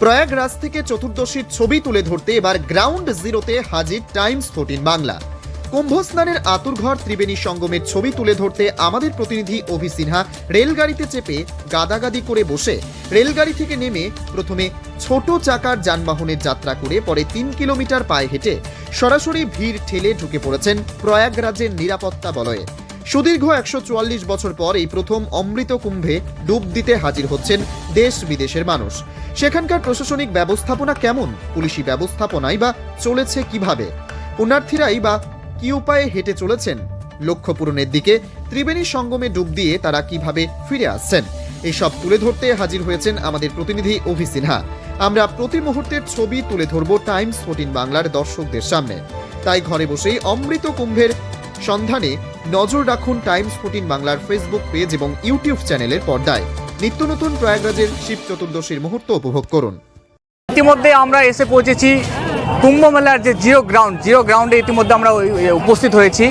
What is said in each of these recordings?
প্রয়াগরাজ থেকে চতুর্দশীর ছবি তুলে ধরতে এবার গ্রাউন্ড জিরোতে হাজির টাইমস ফোর্টিন বাংলা। কুম্ভ স্নানের আতুরঘর ত্রিবেণী সঙ্গমের ছবি তুলে ধরতে আমাদের প্রতিনিধি অভি সিনহা রেলগাড়িতে চেপে গাদাগাদি করে বসে। রেলগাড়ি থেকে নেমে প্রথমে ছোট চাকার যানবাহনের যাত্রা করে পরে তিন কিলোমিটার পায়ে হেঁটে সরাসরি ভিড় ঠেলে ঢুকে পড়েছেন প্রয়াগরাজের নিরাপত্তা বলয়ে। সুদীর্ঘ একশো চুয়াল্লিশ বছর পর এই প্রথম অমৃত কুম্ভে ডুব দিতে হাজির হচ্ছেন দেশ বিদেশের মানুষ। সেখানকার প্রশাসনিক ব্যবস্থাপনা কেমন? পুলিশি ব্যবস্থাপনাই বা চলেছে কীভাবে? পুণ্যার্থীরাই বা কি উপায়ে হেঁটে চলেছেন? লক্ষ্য পূরণের দিকে ত্রিবেণী সঙ্গমে ডুব দিয়ে তারা কীভাবে ফিরে আসছেন? এসব তুলে ধরতে হাজির হয়েছেন আমাদের প্রতিনিধি অভি সিনহা। আমরা প্রতি মুহূর্তের ছবি তুলে ধরব টাইমস ফোর্টিন বাংলার দর্শকদের সামনে। তাই ঘরে বসেই অমৃত কুম্ভের সন্ধানে নজর রাখুন টাইমস ফোর্টিন বাংলার ফেসবুক পেজ এবং ইউটিউব চ্যানেলের পর্দায়। নিত্য নতুন প্রয়াগরাজের শিব চতুর্দশীর মুহূর্ত উপভোগ করুন। ইতিমধ্যে আমরা এসে পৌঁছেছি কুম্ভ মেলার যে জিরো গ্রাউন্ড জিরো গ্রাউন্ডে ইতিমধ্যে আমরা উপস্থিত হয়েছি।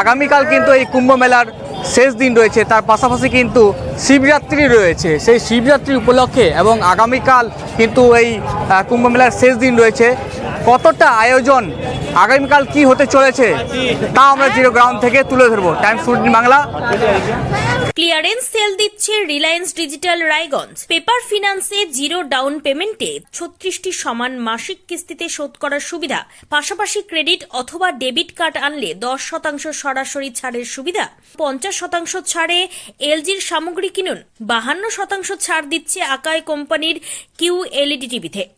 আগামীকাল কিন্তু এই কুম্ভ মেলার শেষ দিন রয়েছে, তার পাশাপাশি কিন্তু শিবরাত্রি রয়েছে। সেই শিবরাত্রি উপলক্ষে এবং আগামীকাল কিন্তু এই কুম্ভ মেলার শেষ দিন রয়েছে। কতটা আয়োজন আগামীকাল কি হতে চলেছে তা আমরা জিরো গ্রাউন্ড থেকে তুলে ধরবো। টাইমস বাংলা। ক্লিয়ারেন্স সেল দিচ্ছে রিলায়েন্স ডিজিটাল রায়গঞ্জ। পেপার ফিনান্সে জিরো ডাউন পেমেন্টে ছত্রিশটি সমান মাসিক কিস্তিতে শোধ করার সুবিধা। পাশাপাশি ক্রেডিট অথবা ডেবিট কার্ড আনলে দশ শতাংশ সরাসরি ছাড়ের সুবিধা। পঞ্চাশ শতাংশ ছাড়ে এলজির সামগ্রী কিনুন। বাহান্ন শতাংশ ছাড় দিচ্ছে আকাই কোম্পানির কিউ এলইডি টিভিতে।